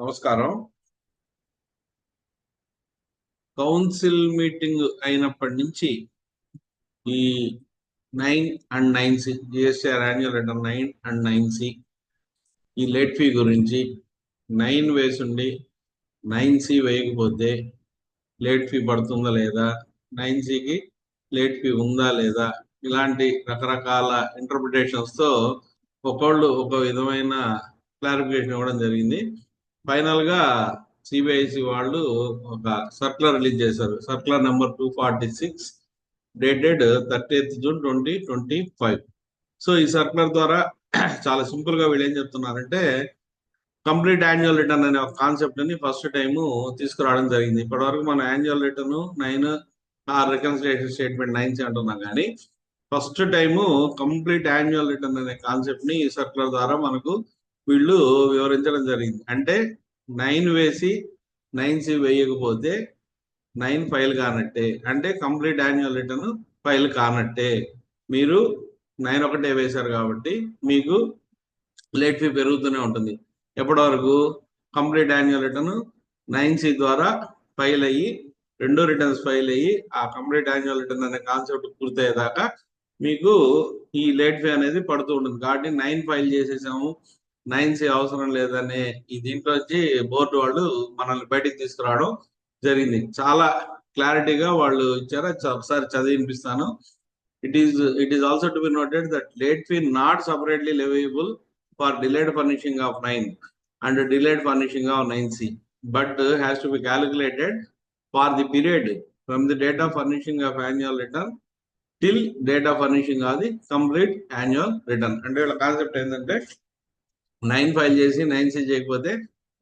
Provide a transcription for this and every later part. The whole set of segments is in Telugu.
నమస్కారం. కౌన్సిల్ మీటింగ్ అయినప్పటి నుంచి ఈ nine and nine C GSR annual return nine and nine C ఈ లేట్ ఫీ గురించి నైన్ వేసుండి నైన్ సి వేయకపోతే లేట్ ఫీ పడుతుందా లేదా? నైన్ సికి లేట్ ఫీ ఉందా లేదా? ఇలాంటి రకరకాల ఇంటర్ప్రిటేషన్స్తో ఒకళ్ళు ఒక విధమైన క్లారిఫికేషన్ ఇవ్వడం జరిగింది. ఫైనల్గా సిబిఐసి వాళ్ళు ఒక సర్క్యులర్ రిలీజ్ చేశారు. Circular number two forty six dated thirtieth June twenty twenty five. So ఈ సర్క్యులర్ ద్వారా చాలా సింపుల్గా వీళ్ళు ఏం చెప్తున్నారంటే కంప్లీట్ యాన్యువల్ రిటర్న్ అనే ఒక కాన్సెప్ట్ని ఫస్ట్ టైం తీసుకురావడం జరిగింది. ఇప్పటి వరకు మన యాన్యువల్ రిటర్న్ నైన్ ఆ రికన్సిలేషన్ స్టేట్మెంట్ నైన్స్ అంటున్నాం కానీ first time complete annual return అనే కాన్సెప్ట్ని ఈ సర్క్యులర్ ద్వారా మనకు వీళ్ళు వివరించడం జరిగింది. అంటే నైన్ వేసి నైన్ సి వేయకపోతే నైన్ ఫైల్ కానట్టే. అంటే కంప్లీట్ యాన్యువల్ రిటర్న్ ఫైల్ కానట్టే. మీరు నైన్ ఒకటే వేశారు కాబట్టి మీకు లేట్ ఫీ పెరుగుతూనే ఉంటుంది. ఎప్పటి వరకు complete annual return nine C ద్వారా ఫైల్ అయ్యి రెండు రిటర్న్స్ ఫైల్ అయ్యి ఆ కంప్లీట్ యాన్యువల్ రిటర్న్ అనే కాన్సెప్ట్ పూర్తయ్యేదాకా మీకు ఈ లేట్ ఫీ అనేది పడుతూ ఉంటుంది. కాబట్టి నైన్ ఫైల్ చేసేసాము. నైన్ సి అవసరం లేదనే ఈ దీంట్లో వచ్చి బోర్డు వాళ్ళు మనల్ని బయటికి తీసుకురావడం జరిగింది. చాలా క్లారిటీగా వాళ్ళు ఇచ్చారు. ఒకసారి చదివి వినిపిస్తాను. It is it is also to be noted that late fee not separately leviable for delayed furnishing of nine and delayed furnishing of nine C but has to be calculated for the period from the date of furnishing of annual return till date of furnishing of the complete annual return అంటే వీళ్ళ కాన్సెప్ట్ ఏంటంటే నైన్ ఫైల్ చేసి నైన్ సి చేయకపోతే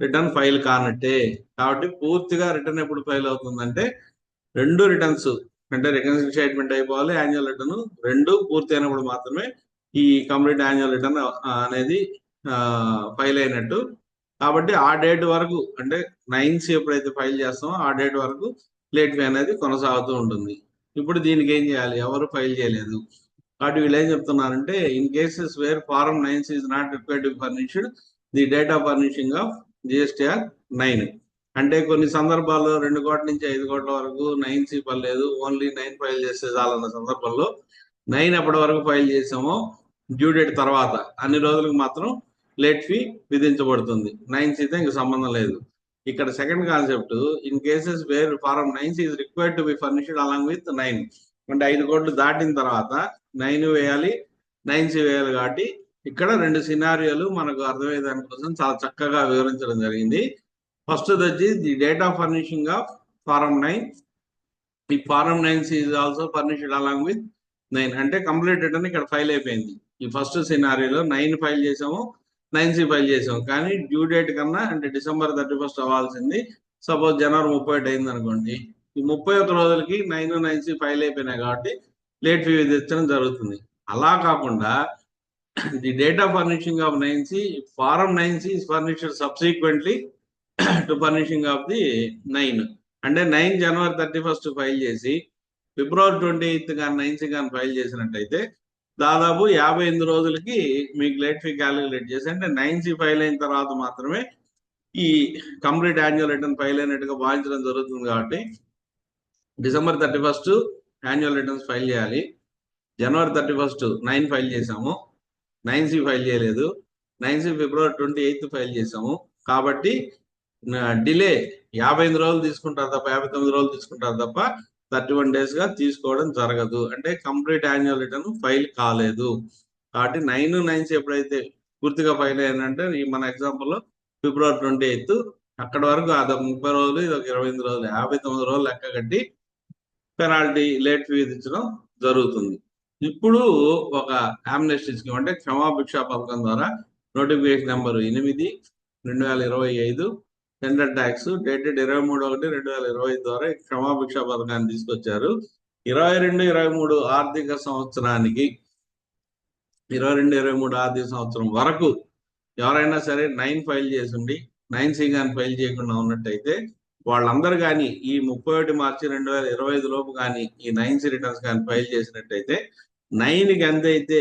రిటర్న్ ఫైల్ కానట్టే. కాబట్టి పూర్తిగా రిటర్న్ ఎప్పుడు ఫైల్ అవుతుందంటే రెండు రిటర్న్స్ అంటే రికన్సిల్ స్టేట్మెంట్ అయిపోవాలి యాన్యువల్ రిటర్న్. రెండు పూర్తి అయినప్పుడు మాత్రమే ఈ కంప్లీట్ యాన్యువల్ రిటర్న్ అనేది ఫైల్ అయినట్టు. కాబట్టి ఆ డేట్ వరకు అంటే నైన్ సి ఎప్పుడైతే ఫైల్ చేస్తామో ఆ డేట్ వరకు లేట్ ఫీ అనేది కొనసాగుతూ ఉంటుంది. ఇప్పుడు దీనికి ఏం చేయాలి? ఎవరు ఫైల్ చేయలేదు. కాబట్టి వీళ్ళు ఏం చెప్తున్నారంటే in cases where form nines is not required to furnished the date of furnishing of GSTR nine అంటే కొన్ని సందర్భాల్లో రెండు కోట్ల నుంచి ఐదు కోట్ల వరకు నైన్ సి పర్లేదు ఓన్లీ నైన్ ఫైల్ చేస్తే చాలన్న సందర్భంలో నైన్ అప్పటి వరకు ఫైల్ చేసామో డ్యూ డేట్ తర్వాత అన్ని రోజులకు మాత్రం లేట్ ఫీ విధించబడుతుంది. నైన్ సితో ఇంక సంబంధం లేదు. ఇక్కడ second concept in cases where form nine C is required to be furnished along with nine అంటే ఐదు కోట్లు దాటిన తర్వాత నైన్ వేయాలి నైన్ సి వేయాలి కాబట్టి ఇక్కడ రెండు సినారియోలు మనకు అర్థమయ్యే దానికోసం చాలా చక్కగా వివరించడం జరిగింది. ఫస్ట్ వచ్చి the date of furnishing of form nine. ఈ form nine C also furnished along with nine. అంటే కంప్లీట్ అని ఇక్కడ ఫైల్ అయిపోయింది. ఈ ఫస్ట్ సినారియోలో నైన్ ఫైల్ చేసాము నైన్ సి ఫైల్ చేసాము. కానీ డ్యూ డేట్ కన్నా అంటే డిసెంబర్ థర్టీ ఫస్ట్ అవ్వాల్సింది. సపోజ్ జనవరి ముప్పై ఒకటి అయింది అనుకోండి ఈ ముప్పై ఒక్క రోజులకి నైన్ నైన్ సి ఫైల్ అయిపోయినాయి కాబట్టి లేట్ ఫీ విధించడం జరుగుతుంది. అలా కాకుండా the date of furnishing of nine C form nine C furnished subsequently to furnishing of the nine. అంటే నైన్ జనవరి థర్టీ ఫస్ట్ ఫైల్ చేసి ఫిబ్రవరి ట్వంటీ ఎయిత్ కానీ నైన్ సి కానీ ఫైల్ చేసినట్టయితే దాదాపు యాభై ఎనిమిది రోజులకి మీకు లేట్ ఫీ క్యాలిక్యులేట్ చేసి అంటే నైన్ సి ఫైల్ అయిన తర్వాత మాత్రమే ఈ కంప్లీట్ యాన్యువల్ రిటర్న్ ఫైల్ అయినట్టుగా భావించడం జరుగుతుంది కాబట్టి December thirty first annual returns file చేయాలి. జనవరి థర్టీ ఫస్ట్ నైన్ ఫైల్ చేసాము నైన్ సి ఫైల్ చేయలేదు. నైన్ సి ఫిబ్రవరి ట్వంటీ ఎయిత్ ఫైల్ చేసాము కాబట్టి డిలే యాభై ఎనిమిది రోజులు తీసుకుంటారు తప్ప యాభై తొమ్మిది రోజులు తీసుకుంటారు తప్ప థర్టీ వన్ డేస్గా తీసుకోవడం జరగదు. అంటే కంప్లీట్ యాన్యువల్ రిటర్న్ ఫైల్ కాలేదు. కాబట్టి నైన్ నైన్స్ ఎప్పుడైతే పూర్తిగా ఫైల్ అయ్యిందంటే ఈ మన ఎగ్జాంపుల్లో ఫిబ్రవరి ట్వంటీ ఎయిత్ అక్కడ వరకు అదొక ముప్పై రోజులు ఇది ఒక ఇరవై ఎనిమిది రోజులు యాభై తొమ్మిది రోజులు లెక్క కట్టి పెనాల్టీ లేట్ విధించడం జరుగుతుంది. ఇప్పుడు ఒక ఆమ్నెస్టీ స్కీమ్ అంటే క్షమాభిక్షా పథకం ద్వారా నోటిఫికేషన్ నెంబర్ ఎనిమిది రెండు వేల ఇరవై ఐదు టెండర్ ట్యాక్స్ డేటెడ్ ఇరవై మూడు ఒకటి రెండు వేల ఇరవై ఐదు ద్వారా క్షమాభిక్షా పథకాన్ని తీసుకొచ్చారు. ఇరవై రెండు ఇరవై మూడు ఆర్థిక సంవత్సరానికి ఇరవై రెండు ఇరవై మూడు ఆర్థిక సంవత్సరం వరకు ఎవరైనా సరే నైన్ ఫైల్ చేసిండి నైన్ సి కానీ ఫైల్ చేయకుండా ఉన్నట్టయితే వాళ్ళందరూ కానీ ఈ ముప్పై ఒకటి మార్చి రెండు వేల ఇరవై ఐదు లోపు కానీ ఈ నైన్ సి రిటర్న్స్ కానీ ఫైల్ చేసినట్టయితే నైన్కి ఎంతైతే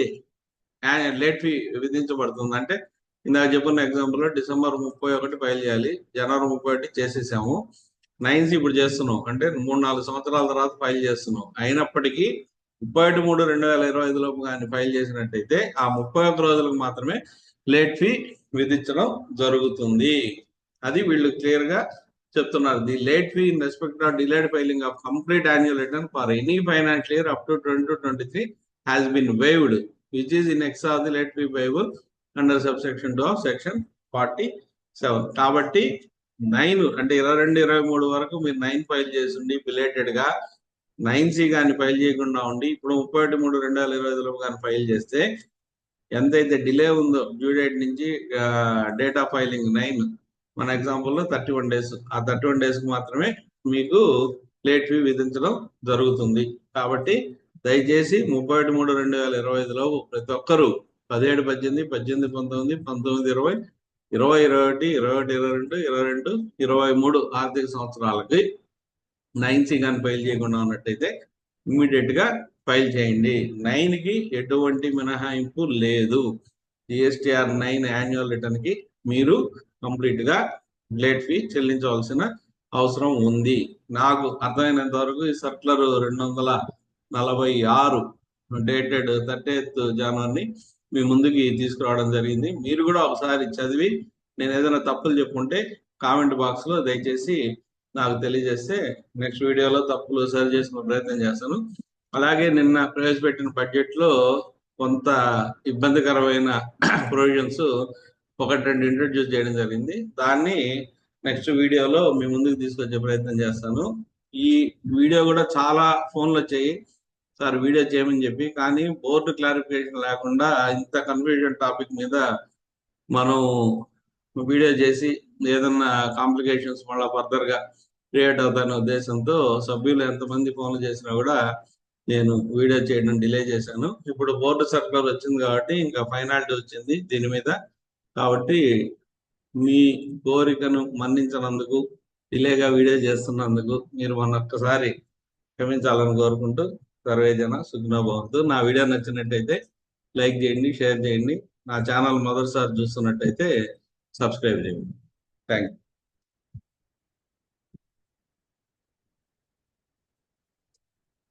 అయితే లేట్ ఫీ విధించబడుతుంది అంటే ఇందాక చెప్పిన ఎగ్జాంపుల్ డిసెంబర్ ముప్పై ఒకటి ఫైల్ చేయాలి జనవరి ముప్పై ఒకటి చేసేసాము. నైన్స్ ఇప్పుడు చేస్తున్నాం అంటే మూడు నాలుగు సంవత్సరాల తర్వాత ఫైల్ చేస్తున్నాం. అయినప్పటికీ ముప్పై ఒకటి మూడు రెండు వేల ఇరవై ఐదు లోపు కానీ ఫైల్ చేసినట్టయితే ఆ ముప్పై ఒక్క రోజులకు మాత్రమే లేట్ ఫీ విధించడం జరుగుతుంది. అది వీళ్ళు క్లియర్గా చెప్తున్నారు. The late fee in respect of delayed filing of complete annual return for any financial year up to twenty twenty three has been waived which is in excess of the late fee payable under sub section two of section forty seven కాబట్టి నైన్ అంటే ఇరవై రెండు ఇరవై మూడు వరకు మీరు నైన్ ఫైల్ చేసిండి బిలేటెడ్గా నైన్ సి కానీ ఫైల్ చేయకుండా ఉండి ఇప్పుడు ముప్పై ఒకటి మూడు రెండు వేల ఇరవై ఐదులో కానీ ఫైల్ చేస్తే ఎంతైతే డిలే ఉందో డ్యూ డేట్ నుంచి డేట్ ఆఫ్ ఫైలింగ్ నైన్ మన ఎగ్జాంపుల్లో థర్టీ వన్ డేస్ ఆ థర్టీ వన్ డేస్కి మాత్రమే మీకు లేట్ ఫీ విధించడం జరుగుతుంది. కాబట్టి దయచేసి ముప్పై ఒకటి మూడు రెండు వేల ఇరవై ఐదులో ప్రతి ఒక్కరూ పదిహేడు పద్దెనిమిది పద్దెనిమిది పంతొమ్మిది పంతొమ్మిది ఇరవై ఇరవై ఇరవై ఒకటి ఇరవై ఒకటి ఇరవై రెండు ఇరవై రెండు ఇరవై మూడు ఆర్థిక సంవత్సరాలకి నైన్ సి కానీ ఫైల్ చేయకుండా ఉన్నట్టయితే ఇమ్మీడియట్గా ఫైల్ చేయండి. నైన్కి ఎటువంటి మినహాయింపు లేదు. జిఎస్టిఆర్ నైన్ యాన్యువల్ రిటర్న్కి మీరు కంప్లీట్గా లేట్ ఫీ చెల్లించవలసిన అవసరం ఉంది. నాకు అర్థమైనంత వరకు ఈ సర్క్యులర్ రెండు వందల నలభై ఆరు డేటెడ్ థర్టీ ఎయిత్ జనవరిని మీ ముందుకి తీసుకురావడం జరిగింది. మీరు కూడా ఒకసారి చదివి నేను ఏదైనా తప్పులు చెప్పుంటే కామెంట్ బాక్స్లో దయచేసి నాకు తెలియజేస్తే నెక్స్ట్ వీడియోలో తప్పులు సరి చేసుకునే ప్రయత్నం చేస్తాను. అలాగే నిన్న ప్రవేశపెట్టిన బడ్జెట్లో కొంత ఇబ్బందికరమైన ప్రొవిజన్స్ ఒకటి రెండు ఇంట్రడ్యూస్ చేయడం జరిగింది. దాన్ని నెక్స్ట్ వీడియోలో మీ ముందుకు తీసుకొచ్చే ప్రయత్నం చేస్తాను. ఈ వీడియో కూడా చాలా ఫోన్లు వచ్చాయి సార్ వీడియో చేయమని చెప్పి. కానీ బోర్డు క్లారిఫికేషన్ లేకుండా ఇంత కన్ఫ్యూజన్ టాపిక్ మీద మనం వీడియో చేసి ఏదన్నా కాంప్లికేషన్స్ మళ్ళీ ఫర్దర్గా క్రియేట్ అవుతానే ఉద్దేశంతో సభ్యులు ఎంతమంది ఫోన్లు చేసినా కూడా నేను వీడియో చేయడం డిలే చేశాను. ఇప్పుడు బోర్డు సర్కులర్ వచ్చింది కాబట్టి ఇంకా ఫైనాలిటీ వచ్చింది దీని మీద. కాబట్టి మీ కోరికను మన్నించినందుకు డిలేగా వీడియో చేస్తున్నందుకు మీరు మన ఒక్కసారి క్షమించాలని కోరుకుంటూ సర్వేజన సుగ్నభవంతు నా వీడియో నచ్చినట్టయితే లైక్ చేయండి షేర్ చేయండి. నా ఛానల్ మొదటిసారి చూస్తున్నట్టయితే సబ్స్క్రైబ్ చేయండి. Thank you